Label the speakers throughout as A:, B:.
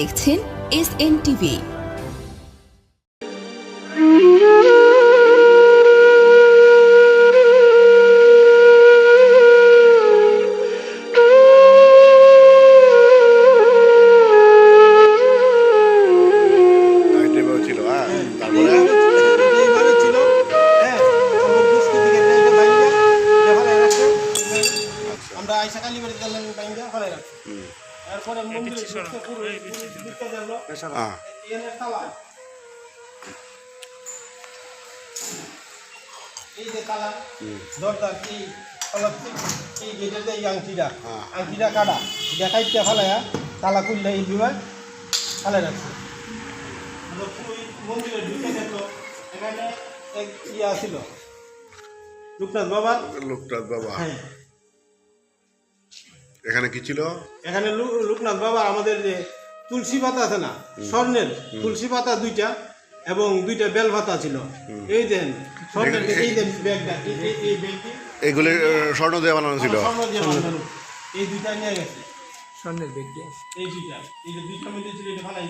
A: আপনারা দেখছেন S N TV
B: এই যে তালা দরজা এই এই গেটের এই আংটিটা। আংটিটা কাটা দেখাইতে ফেলাইয়া তালা খুললে এই রাখছে মন্দিরে ঢুকে দেখল এখানে এক ইয়া লোকনাথ
C: বাবা
B: হ্যাঁ
C: এখানে কি ছিল
B: এখানে লোকনাথ বাবা আমাদের যে তুলসী পাতা আছে না স্বর্ণের তুলসী পাতা দুইটা এবং দুইটা বেল পাতা ছিল। এই দেন স্বর্ণের এই দেন ব্যাগটা এই এই- এই ব্যাগটি
C: এগুলি স্বর্ণ দিয়ে বানানো ছিল?
B: স্বর্ণ দিয়ে বাঁধানো। এই দুইটা নিয়ে গেছে।
D: স্বর্ণের বেগ
B: এই দুইটা এই যে দুইটা মধ্যে ছিল এটা ফালাই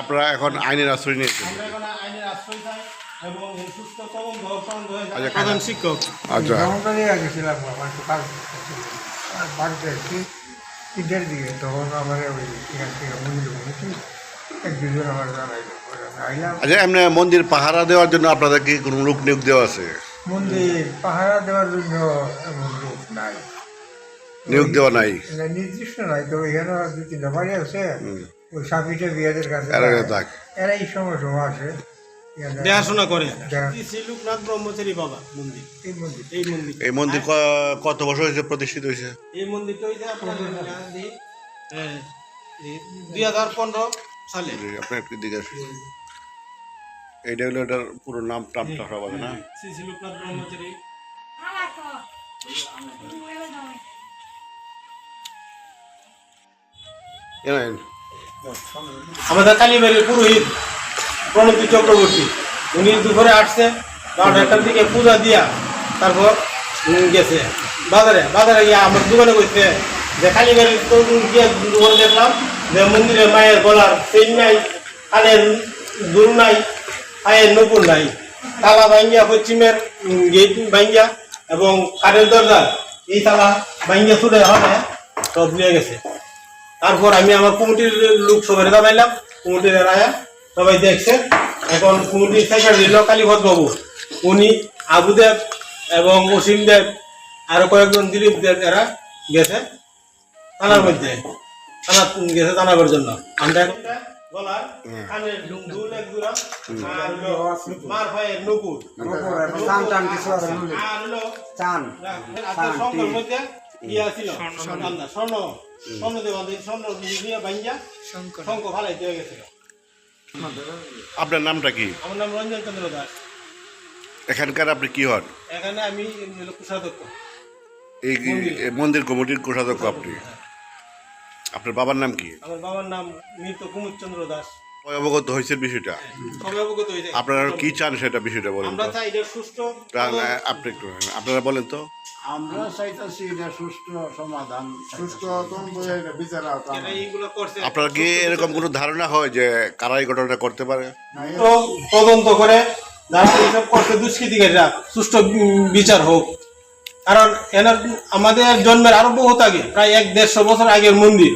C: আপনারা এখন আইনের আশ্রয় নিয়েছেন।
B: আমরা এখন আইনের আশ্রয় চাই এবং সুস্থ তদন্ত তদন্ত হয়ে
C: আচ্ছা,
B: প্রধান শিক্ষক।
C: আচ্ছা।
D: জঙ্গলে গেছিলাম আমার বাড়িতে এসেছি তিনটের দিকে তখন আমার ওই এখান থেকে মন্দির ঘুমেছি এক দুজন আমার আইলাম
C: আচ্ছা এমনি মন্দির পাহারা দেওয়ার জন্য আপনাদের কি কোনো লোক নিয়োগ দেওয়া আছে?
D: মন্দির পাহারা দেওয়ার জন্য এমন লোক নাই।
C: নিয়োগ দেওয়া নাই?
D: নির্দিষ্ট নাই তো এখানে দু তিনটা বাড়ি আছে। ওই সাপিটা বিয়াদের কাছে
C: এরা থাক।
D: এরা এই সময় সময় এখানে
B: দেখাশোনা করে। শ্রী লোকনাথ ব্রহ্মচারী বাবা মন্দির।
D: এই মন্দির।
B: এই মন্দির।
C: এই মন্দির কত বছর হয়েছে প্রতিষ্ঠিত হয়েছে?
B: এই মন্দিরটা যে আপনার দুই হাজার পনেরো সালে।
C: আপনার একটু দিকে আসুন। এইটা হলো এটার পুরো নাম টামটা সব আছে না?
B: শ্রী শ্রী লোকনাথ ব্রহ্মচারী। আমাদের কালীবাড়ির পুরোহিত। প্রণতি চক্রবর্তী? উনি দুপুরে আসছে, বারোটা একটার দিকে পূজা দিয়া তারপর গেছে। বাজারে বাজারে গিয়ে আমার দোকানে বসছে যে তো গিয়ে দেখলাম, যে মন্দিরে মায়ের গলার চেন নাই, কানের দুল নাই, পায়ের নপুর নাই। তালা ভাঙ্গিয়া পশ্চিমের গেট ভাঙ্গিয়া এবং কাঠের দরজা, এই তালা ভাঙ্গিয়া ছুটে হবে সব গেছে। তারপর আমি আমার কুমুটির লোক সবাই দাবাইলাম, কুমুটির রায়া সবাই দেখছে এখন কমিটির সেক্রেটারি দিল কালীপদ বাবু উনি আবুদেব এবং অসীম দেব আরও কয়েকজন দিলীপ দেব এরা গেছে থানার মধ্যে। থানা গেছে জানাবার জন্য। আমরা এখন গলার কানের দুল এক দুরা। আর মার ভাইয়ের নুপুর।
D: টান টান কিছু আছে
B: আর হলো
D: টান
B: আপনার শঙ্কর মধ্যে ইয়া ছিল। স্বর্ণ স্বর্ণ। স্বর্ণ। দেওয়া শঙ্খ গেছিল।
C: আপনার নামটা কি?
B: আমার নাম রঞ্জন চন্দ্র দাস।
C: এখানকার আপনি কি হন?
B: এখানে আমি কোষাধ্যক্ষ।
C: এই মন্দির। কমিটির কোষাধ্যক্ষ আপনি। আপনার বাবার নাম কি?
B: আমার বাবার নাম মৃত কুমুদ চন্দ্র দাস।
C: অবগত হয়েছে বিষয়টা?
B: অবগত
C: আপনারা কি চান সেটা বিষয়টা বলেন
B: আমরা চাই এটা সুস্থ
C: আপনি একটু আপনারা বলেন তো।
E: আমরা চাইতেছি এটা সুষ্ঠু সমাধান। সুষ্ঠু বিচার আওতায়
B: এটা এইগুলো করছে।
C: আপনার কি এরকম কোনো ধারণা হয় যে কারা এই ঘটনাটা করতে পারে?
B: তদন্ত করে যারা এইসব করছে দুষ্কৃতিকারীরা সুষ্ঠু বিচার হোক। কারণ এনার আমাদের জন্মের আরও বহুত আগে প্রায় এক দেড়শো বছর আগের মন্দির।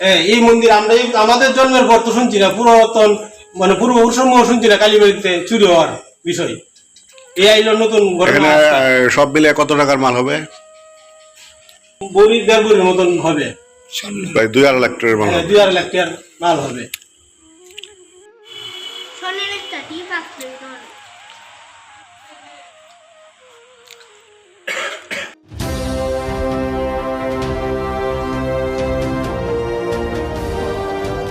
B: এই মন্দির আমরা এই আমাদের জন্মের পর তো শুনছি না পুরাতন মানে পূর্বপুরুষসমূহ শুনছি না কালীবাড়িতে চুরি হওয়ার বিষয়। এই আইলো নতুন ঘটনা
C: সব মিলে কত টাকার মাল হবে?
B: বড়ি দেড় বড়ির মতন হবে।
C: প্রায় দুই আড়াই লাখ টাকার মাল
B: হ্যাঁ, দুই আড়াই লাখ টাকার মাল হবে।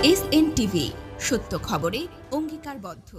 A: এস এন টিভি সত্য খবরে অঙ্গীকারবদ্ধ।